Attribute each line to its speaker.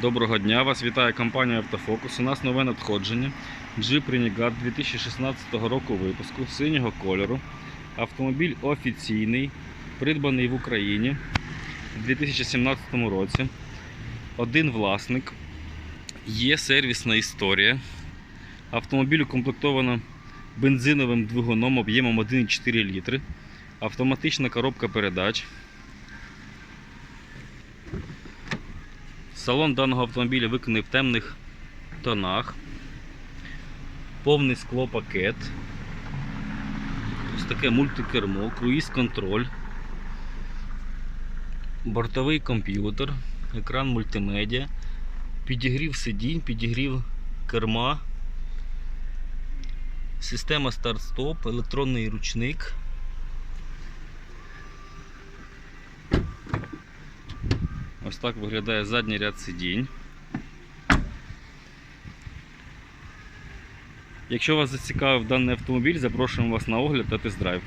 Speaker 1: Доброго дня, вас вітає компанія Автофокус. У нас нове надходження. Jeep Renegade 2016 року випуску синього кольору. Автомобіль офіційний, придбаний в Україні у 2017 році. Один власник. Є сервісна історія. Автомобіль укомплектовано бензиновим двигуном об'ємом 1,4 літри. Автоматична коробка передач. Салон даного автомобіля виконаний в темних тонах. Повний склопакет. Ось таке мультикермо, круїз-контроль, бортовий комп'ютер, екран мультимедіа, підігрів сидінь, підігрів керма, система старт-стоп, електронний ручник. Ось так виглядає задній ряд сидінь. Якщо вас зацікавив даний автомобіль, запрошуємо вас на огляд та тест-драйв.